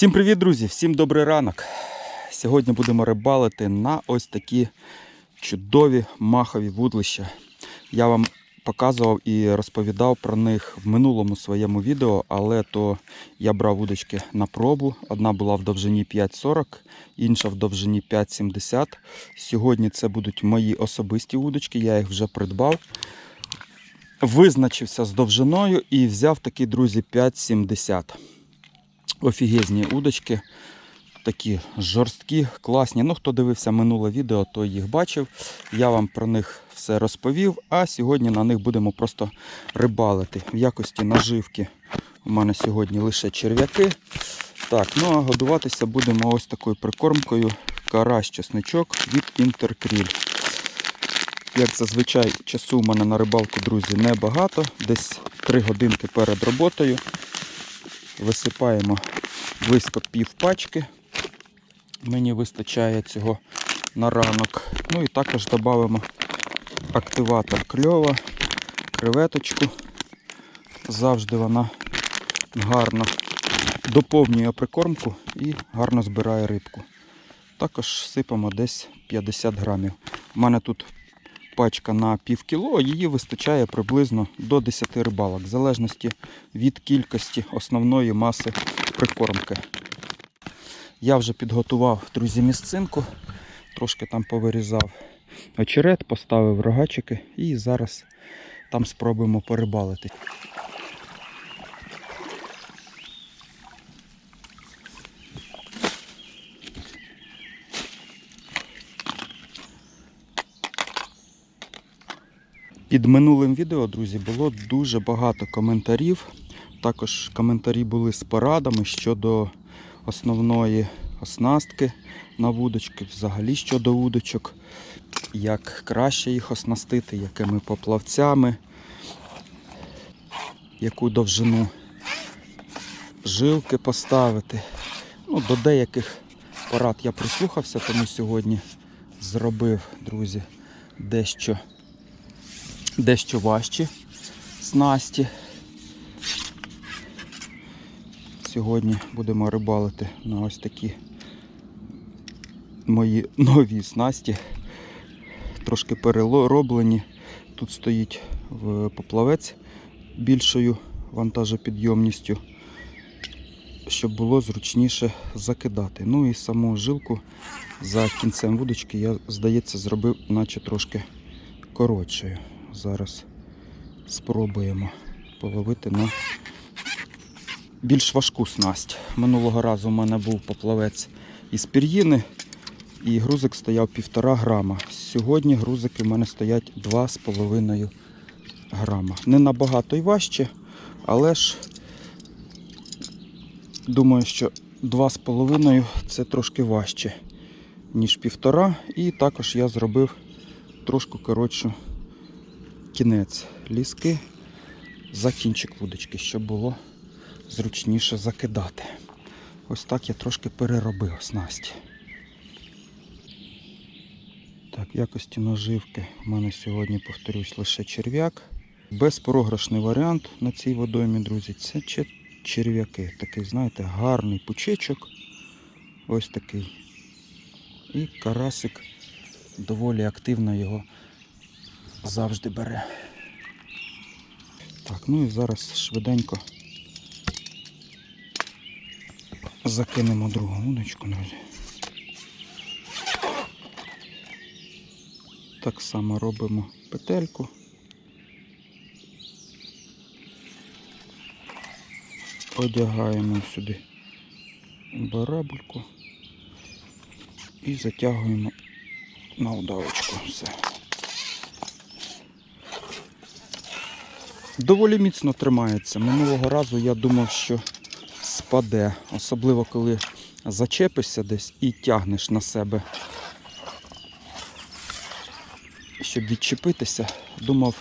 Всім привіт, друзі! Всім добрий ранок. Сьогодні будемо рибалити на ось такі чудові махові вудлища. Я вам показував і розповідав про них в минулому своєму відео, але то я брав вудочки на пробу. Одна була в довжині 5,40, інша в довжині 5,70. Сьогодні це будуть мої особисті вудочки, я їх вже придбав. Визначився з довжиною і взяв такі, друзі, 5,70 офігезні удочки. Такі жорсткі, класні. Ну, хто дивився минуле відео, той їх бачив. Я вам про них все розповів. А сьогодні на них будемо просто рибалити. В якості наживки у мене сьогодні лише черв'яки. Так, ну а годуватися будемо ось такою прикормкою карась чесничок від Інтеркріль. Як зазвичай, часу у мене на рибалку, друзі, небагато. Десь 3 годинки перед роботою. Висипаємо близько пів пачки. Мені вистачає цього на ранок. Ну і також додамо активатор кльова, креветочку. Завжди вона гарно доповнює прикормку і гарно збирає рибку. Також сипемо десь 50 грамів. У мене тут пачка на пів кіло, її вистачає приблизно до 10 рибалок, в залежності від кількості основної маси прикормки. Я вже підготував, друзі, місцинку, трошки там повирізав очерет, поставив рогачики і зараз там спробуємо порибалити. Під минулим відео, друзі, було дуже багато коментарів. Також коментарі були з порадами щодо основної оснастки на вудочки, взагалі щодо вудочок, як краще їх оснастити, якими поплавцями, яку довжину жилки поставити. Ну, До деяких порад я прислухався, тому сьогодні зробив, друзі, дещо дещо важчі снасті. Сьогодні будемо рибалити на ось такі мої нові снасті. Трошки перероблені. Тут стоїть поплавець більшою вантажопідйомністю, щоб було зручніше закидати. Ну і саму жилку за кінцем вудочки я, здається, зробив наче трошки коротшою. Зараз спробуємо половити на більш важку снасть. Минулого разу у мене був поплавець із пір'їни і грузик стояв 1,5 грама. Сьогодні грузики в мене стоять 2,5 грама. Не набагато й важче, але ж думаю, що 2,5 це трошки важче, ніж 1,5. І також я зробив трошки коротшу кінець ліски за кінчик вудочки, щоб було зручніше закидати. Ось так я трошки переробив снасті. Так, якості наживки в мене сьогодні, повторюсь, лише черв'як. Безпрограшний варіант на цій водоймі, друзі, це черв'яки. Такий, знаєте, гарний пучечок. Ось такий. І карасик доволі активно його завжди бере. Так, ну і зараз швиденько закинемо другу удочку, друзі. Так само робимо петельку. Одягаємо сюди барабульку і затягуємо на удавочку. Все. Доволі міцно тримається. Минулого разу я думав, що спаде, особливо коли зачепишся десь і тягнеш на себе. Щоб відчепитися, думав,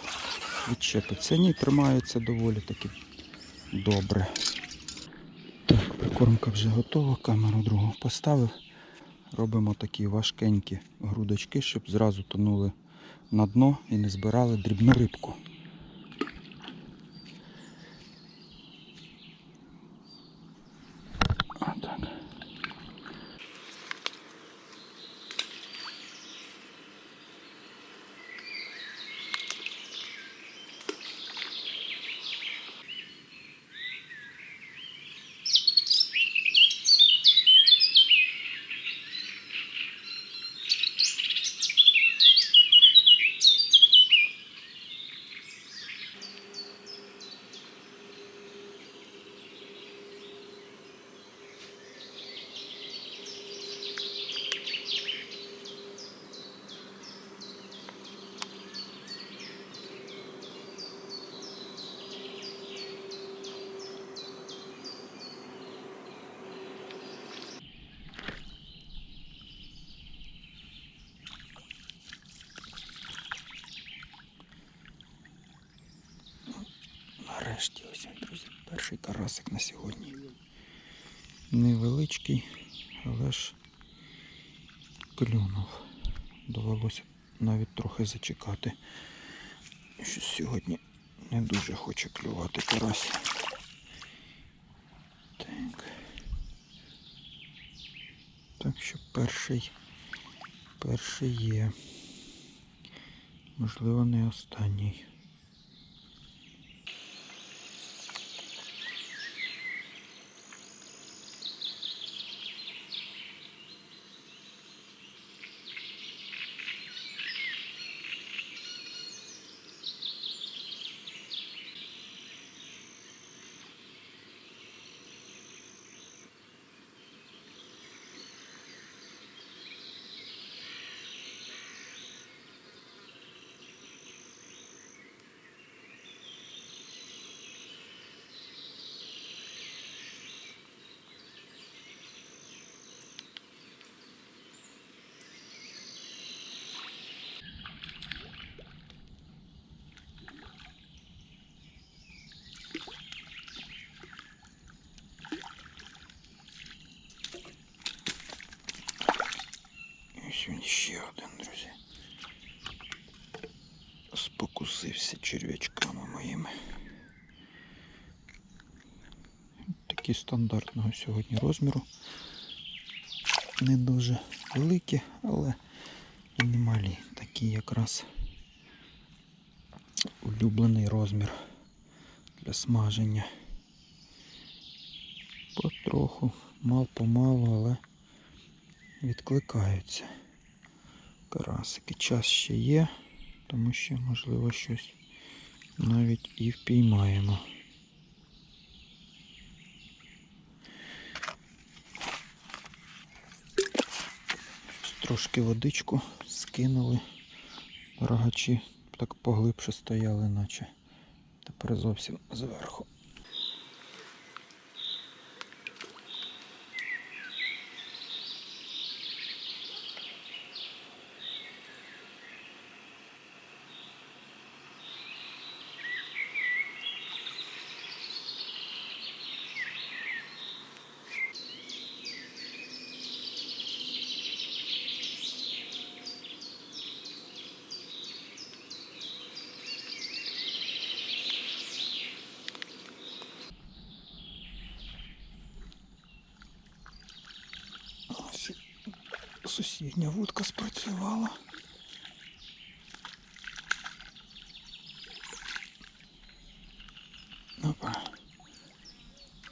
відчепиться. Ні, тримається доволі таки добре. Так, прикормка вже готова, камеру другу поставив. Робимо такі важкенькі грудочки, щоб зразу тонули на дно і не збирали дрібну рибку. Нарешті ось, він, друзі, перший карасик на сьогодні. Невеличкий, але ж клюнув. Довелося навіть трохи зачекати. Що сьогодні не дуже хоче клювати карась. Так. Так що перший, перший є. Можливо, не останній. Ось він ще один, друзі. Спокусився черв'ячками моїми. Такі стандартного сьогодні розміру. Не дуже великі, але і не малі. Такі якраз улюблений розмір для смаження. Потроху, мал помалу, але відкликаються карасики. Час ще є, тому що, можливо, щось навіть і впіймаємо. Трошки водичку скинули. Рогачі так поглибше стояли, наче тепер зовсім зверху. сусідня вудка спрацювала. Опа.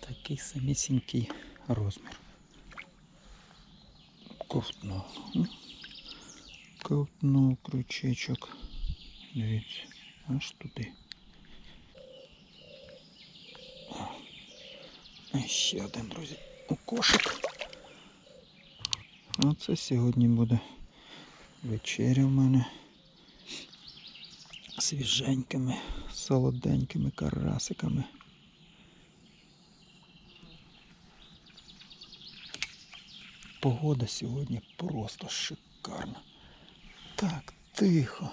Такий самісінький розмір. Ковтнув. М? Ковтнув крючечок. Дивіться, аж туди. О. І ще один, друзі, у кошик. Оце сьогодні буде вечеря в мене свіженькими, солоденькими карасиками. Погода сьогодні просто шикарна. Так, тихо,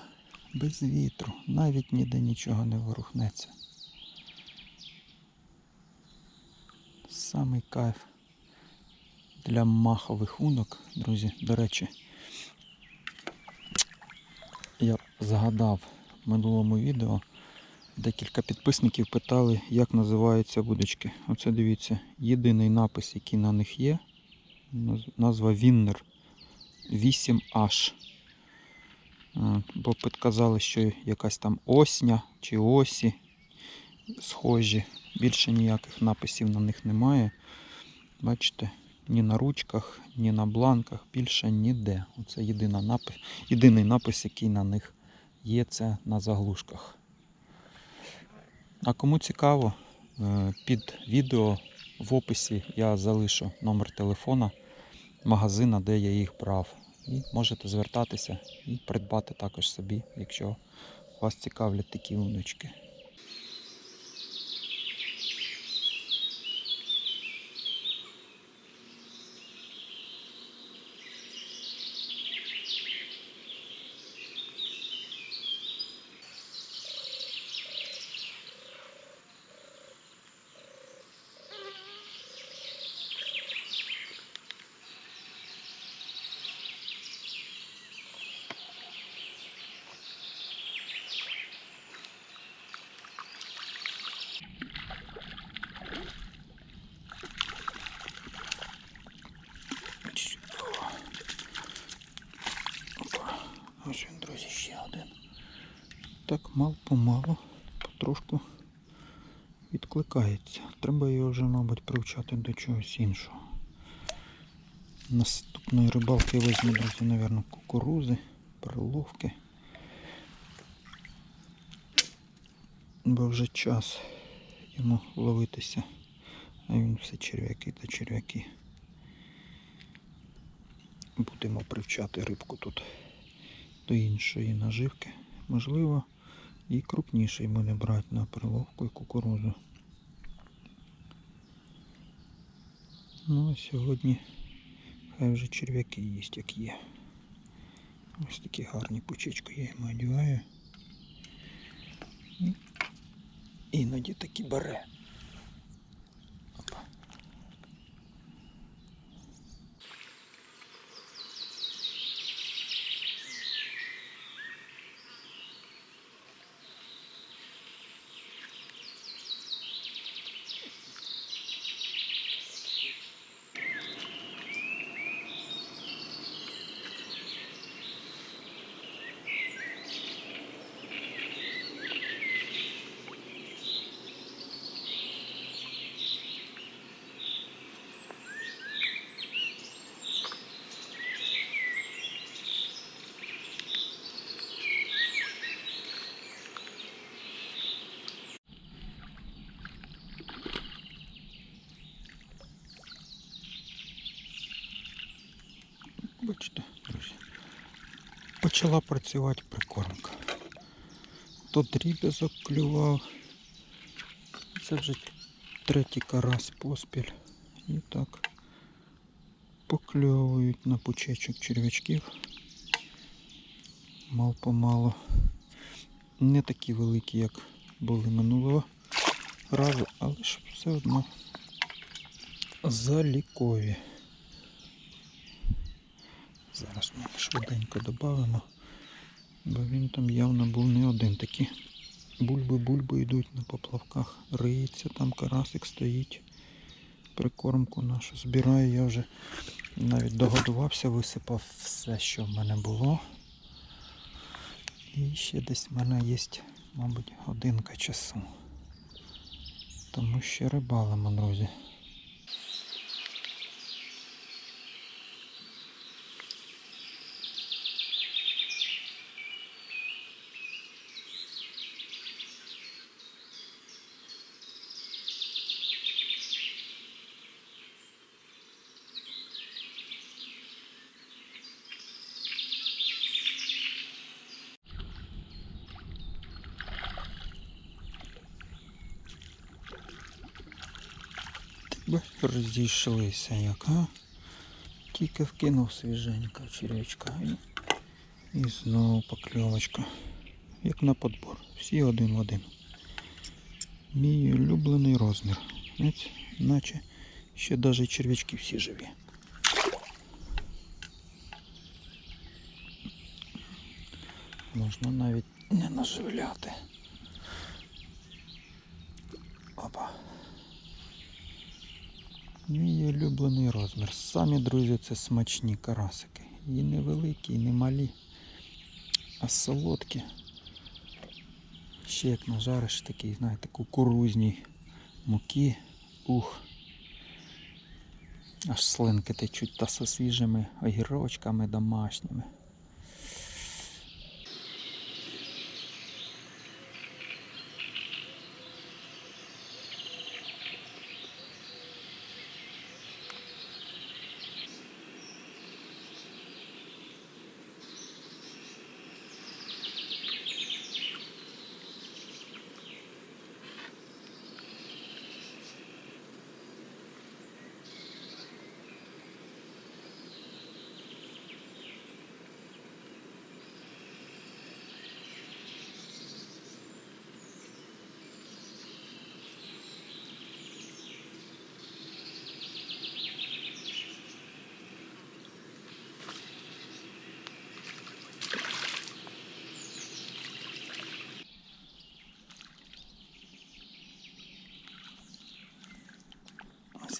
без вітру, навіть ніде нічого не ворухнеться. Самий кайф для махових унок, друзі. До речі, я згадав в минулому відео. Декілька підписників питали, як називаються вудочки. Оце дивіться, єдиний напис, який на них є. Назва Віннер 8H. Бо підказали, що якась там осня чи осі схожі. Більше ніяких написів на них немає. Бачите, ні на ручках, ні на бланках, більше ніде. Оце єдина напис, єдиний напис, який на них є, це на заглушках. А кому цікаво, е, під відео в описі я залишу номер телефона магазина, де я їх брав. І можете звертатися і придбати також собі, якщо вас цікавлять такі уночки. Ось він, друзі, ще один. Так мал помалу, потрошку відкликається. Треба його вже, мабуть, привчати до чогось іншого. Наступної рибалки я візьму, друзі, мабуть, кукурузи, переловки. Бо вже час йому ловитися. А він все черв'яки та черв'яки. Будемо привчати рибку тут до іншої наживки. Можливо, і крупніший буде брати на приловку і кукурузу. Ну а сьогодні хай вже черв'яки їсть, як є. Ось такі гарні пучечки я йому одягаю. Іноді такі бере. Опа. Бачите, друзі. Почала працювати прикормка. То дріб'язок клював. Це вже третій карась поспіль. І так покльовують на пучечок черв'ячків. Мал помалу. Не такі великі, як були минулого разу, але ж все одно залікові. Зараз ми швиденько додамо, бо він там явно був не один. Такі бульби-бульби йдуть на поплавках. Риється, там карасик стоїть. Прикормку нашу збираю. Я вже навіть догодувався, висипав все, що в мене було. І ще десь в мене є, мабуть, годинка часу. Тому ще рибалимо, друзі. Розійшлися як, а? Тільки вкинув свіженько червячка і, і знову покльовочка. Як на подбор. Всі один в один. Мій улюблений розмір. Знаєте, наче ще навіть червячки всі живі. Можна навіть не наживляти. Опа. Мій улюблений розмір. Самі, друзі, це смачні карасики. І невеликі, і не малі, а солодкі. Ще як нажариш такий, знаєте, кукурузній муки. Ух. Аж слинки течуть та со свіжими огірочками домашніми.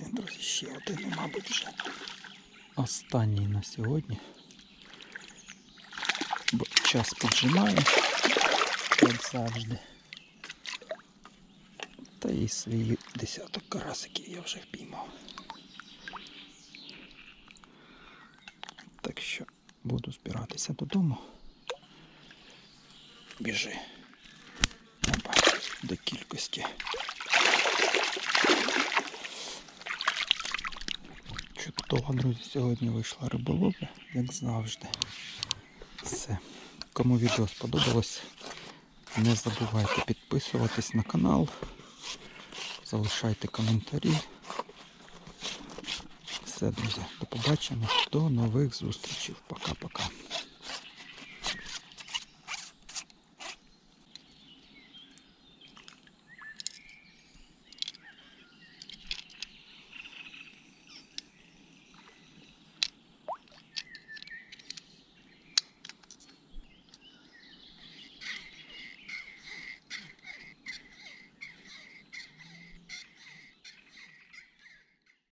Він, друзі, ще один, мабуть, вже останній на сьогодні. Бо час піджимаю, як завжди. Та і свій десяток карасиків я вже впіймав. Так що буду збиратися додому. Біжи. До кількості. Чудово, друзі, сьогодні вийшла риболовля, як завжди. Все. Кому відео сподобалось, не забувайте підписуватись на канал, залишайте коментарі. Все, друзі, до побачення, до нових зустрічей. Пока-пока.